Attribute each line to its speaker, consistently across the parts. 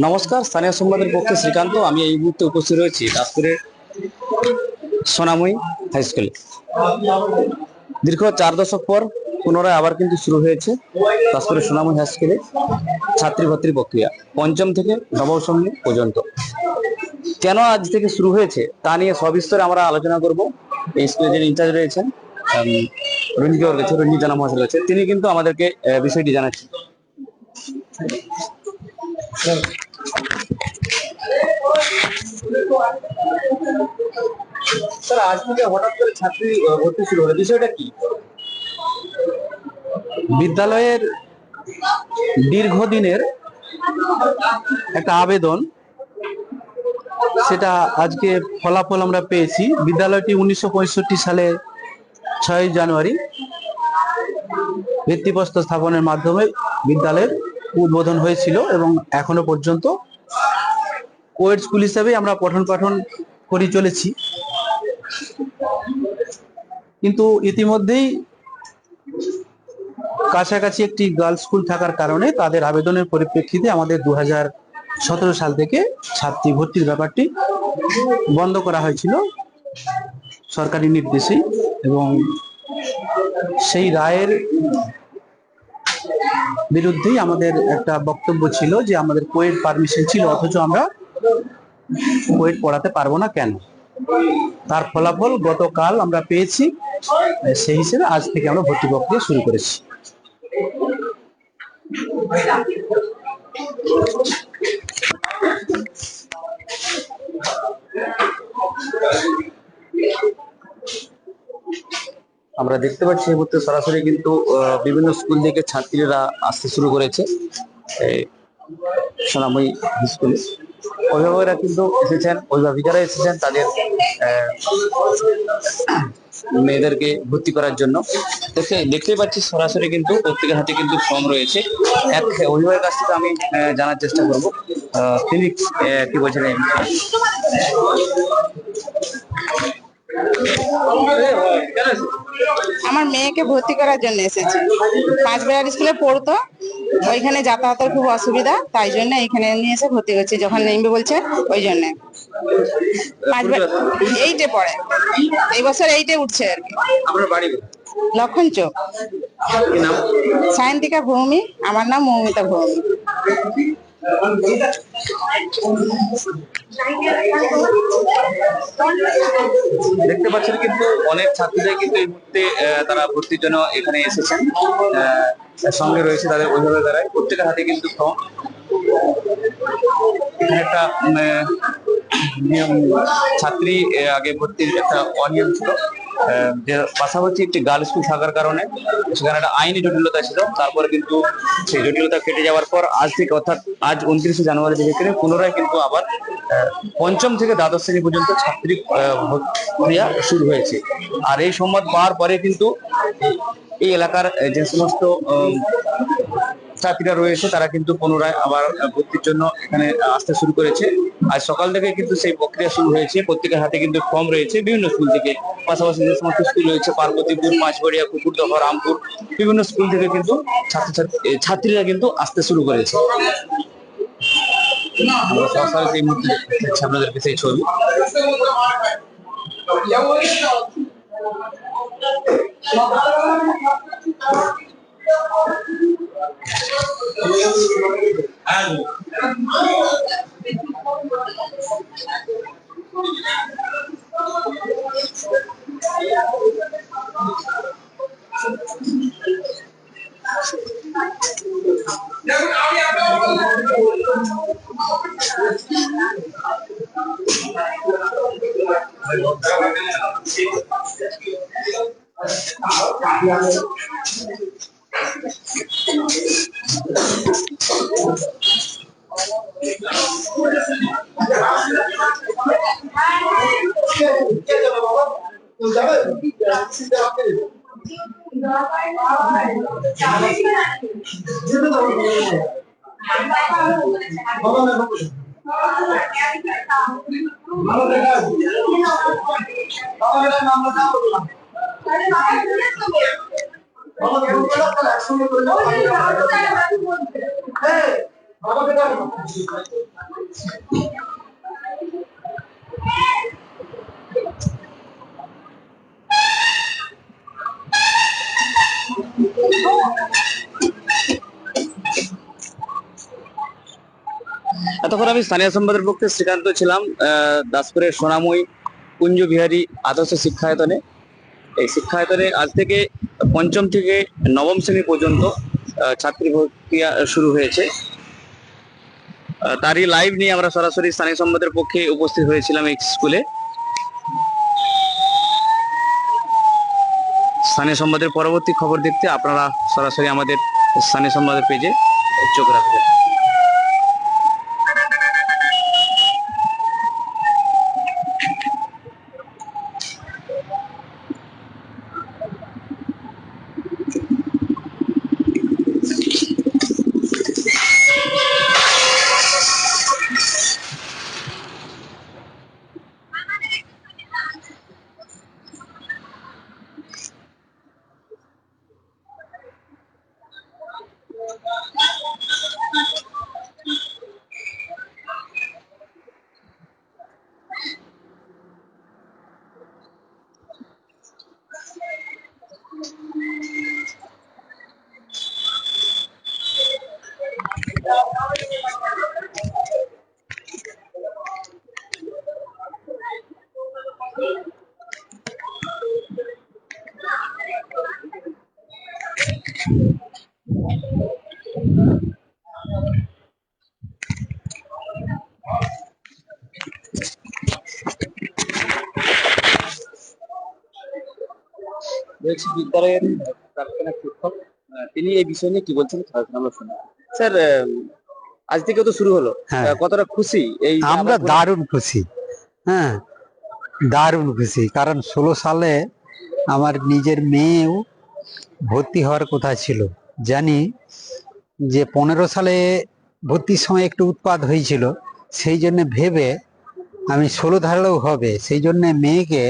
Speaker 1: নমস্কার, স্থানীয় সংবাদের পক্ষে শ্রীকান্ত। আমি এই মুহূর্তে উপস্থিত রয়েছি দাসপুরের সোনাময়ী হাই স্কুলে। দীর্ঘ চার দশক পর পুনরায় আবার কিন্তু শুরু হয়েছে দাসপুরের সোনাময়ী হাই স্কুলে ছাত্রী ভর্তি প্রক্রিয়া, পঞ্চম থেকে নবম শ্রেণি পর্যন্ত। কেন আজ থেকে শুরু হয়েছে তা নিয়ে সবিস্তরে আমরা আলোচনা করব। এই স্কুলে যিনি ইনচার্জ রয়েছেন রঞ্জিত রয়েছে রঞ্জিত জানা মহাশয় রয়েছে তিনি কিন্তু আমাদেরকে বিষয়টি জানাচ্ছেন। স্যার, আজ থেকে হঠাৎ করে ছাত্রী ভর্তি বিষয়টা কি?
Speaker 2: বিদ্যালয়ের দীর্ঘদিনের একটা আবেদন, সেটা আজকে ফলাফল আমরা পেয়েছি। বিদ্যালয়টি উনিশশো পঁয়ষট্টি সালে ছয় জানুয়ারি ভিত্তিপ্রস্তর স্থাপনের মাধ্যমে বিদ্যালয়ের উদ্বোধন হয়েছিল এবং এখনও পর্যন্ত কোয়েড স্কুল হিসেবে আমরা পঠন পাঠন করে চলেছি। কিন্তু ইতিমধ্যেই কাছাকাছি একটি গার্লস স্কুল থাকার কারণে তাদের আবেদনের পরিপ্রেক্ষিতে আমাদের দু সাল থেকে ছাত্রী ভর্তির ব্যাপারটি বন্ধ করা হয়েছিল সরকারি নির্দেশে এবং সেই রায়ের বিরুদ্ধেই আমাদের একটা বক্তব্য ছিল যে আমাদের কোয়েট পারমিশন ছিল, অথচ আমরা কোয়েট পড়াতে পারব না কেন? তার ফলাফল গতকাল আমরা পেয়েছি, সেই হিসেবে আজ থেকে আমরা ভর্তি প্রক্রিয়া শুরু করেছি।
Speaker 1: আমরা দেখতে পাচ্ছি এই মুহূর্তে সরাসরি কিন্তু বিভিন্ন স্কুল থেকে ছাত্রীরা আসতে শুরু করেছে। সোনাময়ী স্কুলে অভিভাবকরা কিন্তু এসেছেন, অভিভাবিকারা এসেছেন তাদের মেয়েদেরকে ভর্তি করার জন্য। দেখে, দেখতেই পাচ্ছি সরাসরি কিন্তু প্রত্যেকের হাতে কিন্তু ফর্ম রয়েছে। এক অভিভাবকের কাছ থেকে আমি জানার চেষ্টা করব। তিনি কি বলছেন?
Speaker 3: আমার মেয়েকে ভর্তি করার জন্য এসেছি। পাঁচ বেড়ার স্কুলে পড়তো ওইখানে যাতায়াতের খুব অসুবিধা তাই জন্য এখানে নিয়ে এসে ভর্তি করছি যখন নেমবে বলছে ওই জন্য। এইটে পড়ে। এই বছর এইটে উঠছে আর কি। লক্ষণ চোখ সায়ন্তিকা ভৌমি আমার নাম মৌমিতা ভৌমি।
Speaker 1: দেখতে পাচ্ছেন কিন্তু অনেক ছাত্রীরা কিন্তু এই মুহূর্তে তারা ভর্তির জন্য এখানে এসেছেন। সঙ্গে রয়েছে তাদের অভিভাবকেরাই। প্রত্যেকের হাতে কিন্তু ফর্ম। এখানে একটা নিয়ম, ছাত্রী আগে ভর্তির একটা অনিয়ম ছিল। পাশাপাশি একটি গার্লস স্কুল থাকার কারণে সেখানে একটা আইনি জটিলতা ছিল। তারপরে কিন্তু সেই জটিলতা কেটে যাওয়ার পর আজ থেকে অর্থাৎ আজ উনত্রিশে জানুয়ারি থেকে পুনরায় কিন্তু আবার পঞ্চম থেকে দ্বাদশ শ্রেণি পর্যন্ত ছাত্রী প্রক্রিয়া শুরু হয়েছে। আর এই সংবাদ পাওয়ার পরে কিন্তু এই এলাকার যে সমস্ত ছাত্রীরা রয়েছে, তারা কিন্তু পুনরায় আবার ভর্তির জন্য এখানে আসতে শুরু করেছে। আজ সকাল থেকে কিন্তু সেই প্রক্রিয়া শুরু হয়েছে। প্রত্যেকের হাতে কিন্তু ফর্ম রয়েছে বিভিন্ন স্কুল থেকে। পাশাপাশি যে সমস্ত স্কুল রয়েছে, পার্বতীপুর মাঝবাড়িয়া কুকুরদহ, রামপুর, বিভিন্ন স্কুল থেকে কিন্তু ছাত্রছাত্রী ছাত্রীরা কিন্তু আসতে শুরু করেছে। এই মুহূর্তে আপনাদেরকে সেই ছবি। Ai? Thank you. এতক্ষণ আমি স্থানীয় সম্পাদের পক্ষে শ্রীকান্ত ছিলাম আহ দাসপুরের সোনাময়ী কুঞ্জ বিহারী আদর্শ শিক্ষায়তনে। এই শিক্ষায়তনে আজ থেকে পঞ্চম থেকে নবম শ্রেণি পর্যন্ত ছাত্রী আহ, শুরু হয়েছে। তারই লাইভ নিয়ে আমরা সরাসরি স্থানীয় সম্পাদের পক্ষে উপস্থিত হয়েছিলাম এই স্কুলে স্থানীয় সম্বাদের পরবর্তী খবর দেখতে আপনারা সরাসরি আমাদের স্থানীয় সম্বাদের পেজে চোখ রাখবেন। বলছি বিদ্যালয়ের প্রাক্তন শিক্ষক। তিনি এই বিষয় নিয়ে কি বলছেন আমরা শুনি। স্যার আজ থেকে তো শুরু হলো।
Speaker 4: হ্যাঁ।
Speaker 1: কতটা খুশি এই
Speaker 4: আমরা দারুণ খুশি। হ্যাঁ দারুণ খুশি। কারণ ষোলো সালে আমার নিজের মেয়েও ভর্তি হওয়ার কথা ছিল। জানি যে পনেরো সালে ভর্তির সময় একটু উৎপাদ হয়েছিল। সেই জন্য ভেবে আমি ষোলো ধারলেও হবে। সেই জন্য মেয়েকে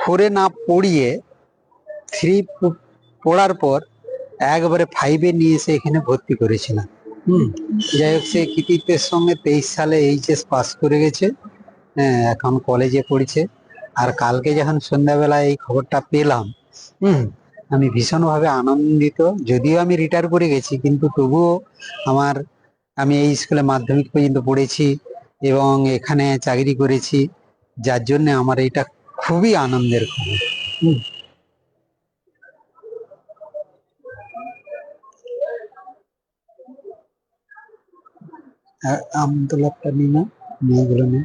Speaker 4: ফোরে না পড়িয়ে থ্রি পড়ার পর একবারে ফাইভে নিয়ে এসে এখানে ভর্তি করেছিলাম। হুম? যাই হোক সে কৃতিত্বের সঙ্গে তেইশ সালে এইচএস পাস করে গেছে। হ্যাঁ, এখন কলেজে পড়ছে। আর কালকে যখন সন্ধ্যাবেলা এই খবরটা পেলাম হুম আমি ভীষণভাবে আনন্দিত। যদিও আমি রিটায়ার করে গেছি কিন্তু তবুও আমার আমি এই স্কুলে মাধ্যমিক পর্যন্ত পড়েছি এবং এখানে চাকরি করেছি। যার জন্য আমার এটা খুবই আনন্দের খবর। হুম। আ- আমতলাটা নি না মেয়েগুলো নেই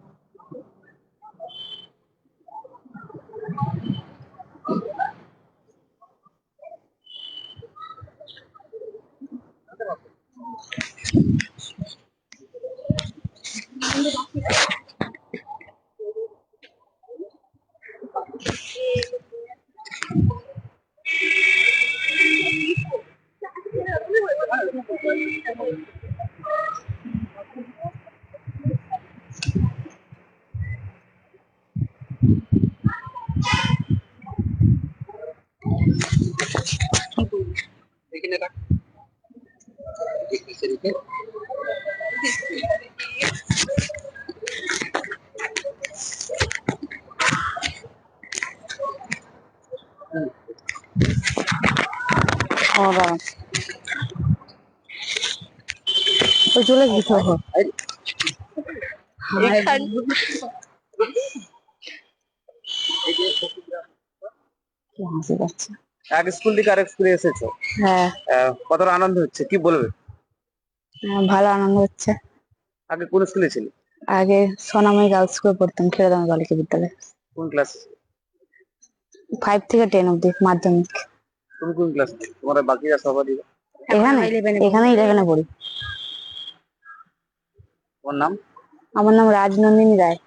Speaker 3: ওই চলে গেছে
Speaker 1: এক স্কুল থেকে আরেক স্কুলে এসেছ?
Speaker 3: হ্যাঁ।
Speaker 1: কতটা আনন্দ হচ্ছে? কি বলবে?
Speaker 3: ভালো আনন্দ হচ্ছে।
Speaker 1: আগে কোন স্কুলে ছিলি?
Speaker 5: আগে সোনাময় গার্লস স্কুলে পড়তাম খেলাদাম বালিকা বিদ্যালয়ে।
Speaker 1: কোন ক্লাস
Speaker 5: ফাইভ থেকে টেন অব্দি মাধ্যমিক।
Speaker 1: তুমি কোন ক্লাস তোমার বাকিরা সবারই
Speaker 5: এখানে এখানে ইলেভেনে পড়ি।
Speaker 1: তোমার নাম?
Speaker 5: আমার নাম রাজনন্দিনী রায়।